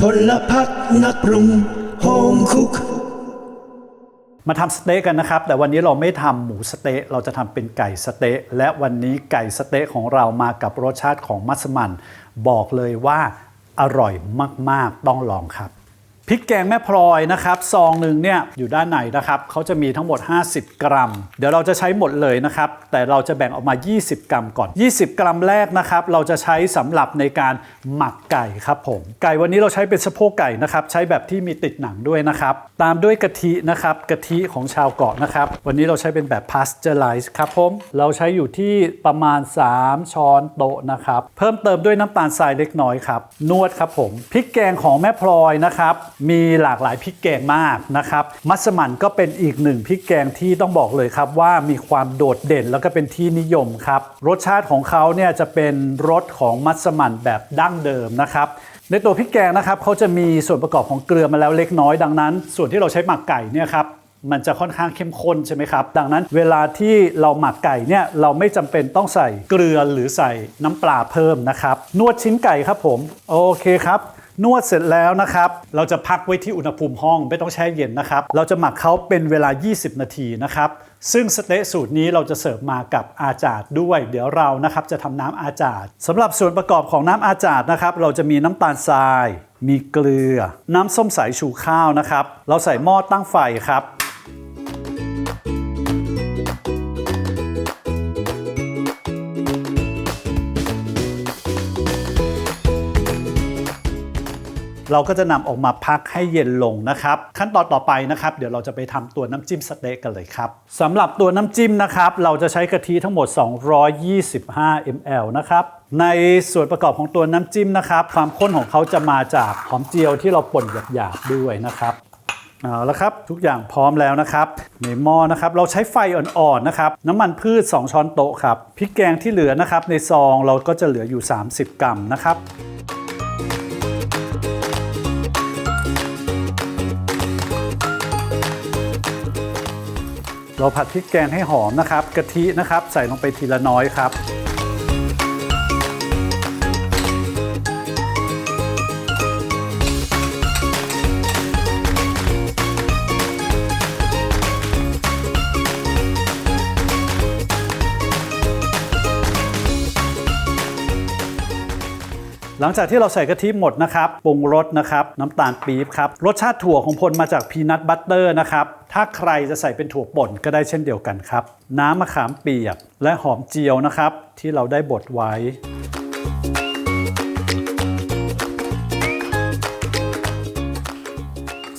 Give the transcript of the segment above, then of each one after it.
พลพัฒนักปรุงโฮมคุก มาทำสเต๊กกันนะครับ แต่วันนี้เราไม่ทำหมูสเต๊กเราจะทำเป็นไก่สเต๊กและวันนี้ไก่สเต๊กของเรามากับรสชาติของมัสมั่นบอกเลยว่าอร่อยมาก ๆ ต้องลองครับ พริกแกงแม่พลอยนะครับซองหนึ่งเนี่ยอยู่ด้านในนะครับเขาจะมีทั้งหมด 50 กรัม เดี๋ยวเราจะใช้หมดเลยนะครับ แต่เราจะแบ่งออกมา 20 กรัมก่อน 20 กรัมแรกนะครับ เราจะใช้สำหรับในการหมักไก่ครับผม ไก่วันนี้เราใช้เป็นสะโพกไก่นะครับ ใช้แบบที่มีติดหนังด้วยนะครับ ตามด้วยกะทินะครับ กะทิของชาวเกาะนะครับ วันนี้เราใช้เป็นแบบ pasteurized ครับผมเราใช้อยู่ที่ประมาณ 3 ช้อนโต๊ะนะครับเพิ่มเติมด้วยน้ำตาลทรายเล็กน้อยครับนวดครับผมพริกแกงของแม่พลอยนะครับมีหลากหลายพริกแกงมากนะครับ มัสมั่นก็เป็นอีกหนึ่งพริกแกงที่ต้องบอกเลยครับว่ามีความโดดเด่นแล้วก็เป็นที่นิยมครับ รสชาติของเขาเนี่ยจะเป็นรสของมัสมั่นแบบดั้งเดิมนะครับในตัวพริกแกงนะครับเขาจะมีส่วนประกอบของเกลือมาแล้วเล็กน้อยดังนั้น ส่วนที่เราใช้หมักไก่เนี่ยครับมันจะค่อนข้างเข้มข้นใช่ไหมครับ ดังนั้นเวลาที่เราหมักไก่เนี่ยเราไม่จำเป็นต้องใส่เกลือหรือใส่น้ำปลาเพิ่มนะครับ นวดชิ้นไก่ครับผม โอเคครับ นวดเสร็จแล้วนะครับ เราจะพักไว้ที่อุณหภูมิห้องไม่ต้องแช่เย็นนะครับ เราจะหมักเขาเป็นเวลา 20 นาทีนะครับ ซึ่งสเต๊ะสูตรนี้เราจะเสิร์ฟมากับอาจาดด้วย เดี๋ยวเรานะครับจะทำน้ำอาจาดสำหรับส่วนประกอบของน้ำอาจาดนะครับ เราจะมีน้ำตาลทราย มีเกลือ น้ำส้มสายชูข้าวนะครับ เราใส่หม้อตั้งไฟครับ เราก็จะนำออกมาพักให้เย็นลงนะครับ ขั้นตอนต่อไปนะครับ เดี๋ยวเราจะไปทำตัวน้ำจิ้มสเต๊กกันเลยครับสำหรับตัวน้ำจิ้มนะครับ เราจะใช้กะทิทั้งหมด 225 ml นะครับในส่วนประกอบของตัวน้ำจิ้มนะครับ ความข้นของเขาจะมาจากหอมเจียวที่เราป่นหยาบๆด้วยนะครับเอาละครับทุกอย่างพร้อมแล้วนะครับในหม้อนะครับเราใช้ไฟอ่อนๆนะครับน้ำมันพืช 2 ช้อนโต๊ะครับพริกแกงที่เหลือนะครับในซองเราก็จะเหลืออยู่ 30 กรัมนะครับ เราผัดพริกแกงให้หอมนะครับ กะทินะครับ ใส่ลงไปทีละน้อยครับ หลังจากที่เราใส่กะทิหมดนะครับปรุงรสนะครับ น้ำตาลปี๊บครับ รสชาติถั่วของพลมาจากพีนัทบัตเตอร์นะครับ ถ้าใครจะใส่เป็นถั่วป่นก็ได้เช่นเดียวกันครับ น้ำมะขามเปียก และหอมเจียวนะครับ ที่เราได้บดไว้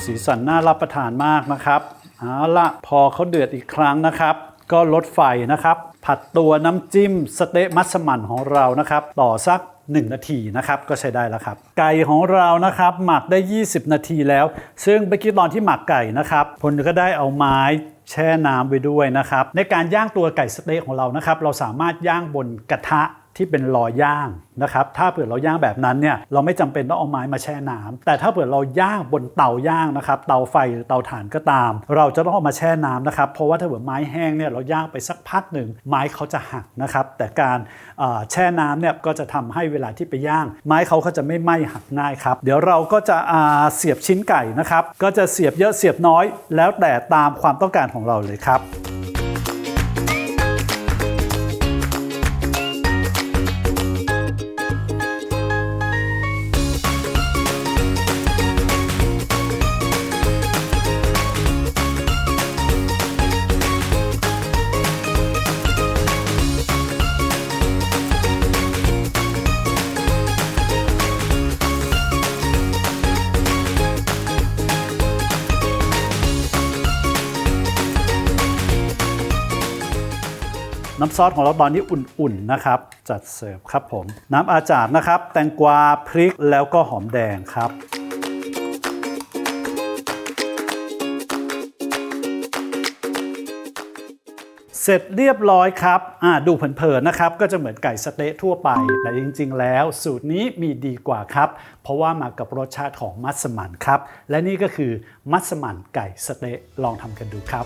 สีสันน่ารับประทานมากนะครับเอาละพอเขาเดือดอีกครั้งนะครับ ก็ลดไฟนะครับ ผัดตัวน้ำจิ้มสเต๊ะมัสมั่นของเรานะครับ ต่อสัก 1 นาทีนะครับก็ใช้ได้แล้วครับ ไก่ของเรานะครับ หมักได้ 20 นาทีแล้ว ซึ่งเมื่อกี้ตอนที่หมักไก่นะครับพลก็ได้เอาไม้แช่น้ำไปด้วยนะครับ ในการย่างตัวไก่สเต๊ะของเรานะครับ เราสามารถย่างบนกระทะ ที่เป็นรอย่างนะครับ ถ้าเผื่อเราย่างแบบนั้นเนี่ยเราไม่จำเป็นต้องเอาไม้มาแช่น้ำแต่ถ้าเผื่อเราย่างบนเตาย่างนะครับ เตาไฟหรือเตาถ่านก็ตาม เราจะต้องเอามาแช่น้ำนะครับ เพราะว่าถ้าเผื่อไม้แห้งเนี่ยเราย่างไปสักพักหนึ่งไม้เขาจะหักนะครับ แต่การแช่น้ำเนี่ยก็จะทำให้เวลาที่ไปย่าง ไม้เขาก็จะไม่ไหม้หักง่ายครับ เดี๋ยวเราก็จะเสียบชิ้นไก่นะครับ ก็จะเสียบเยอะเสียบน้อย แล้วแต่ตามความต้องการของเราเลยครับ น้ำซอสของเราตอนนี้อุ่นๆนะครับ จัดเสิร์ฟครับผม น้ำอาจาดนะครับ แตงกวาพริกแล้วก็หอมแดงครับเสร็จเรียบร้อยครับอ่าดูเผินๆนะครับ ก็จะเหมือนไก่สเต๊ะทั่วไป แต่จริงๆ แล้วสูตรนี้มีดีกว่าครับ เพราะว่ามากับรสชาติของมัสมั่นครับ และนี่ก็คือมัสมั่นไก่สเต๊ะลองทำกันดูครับ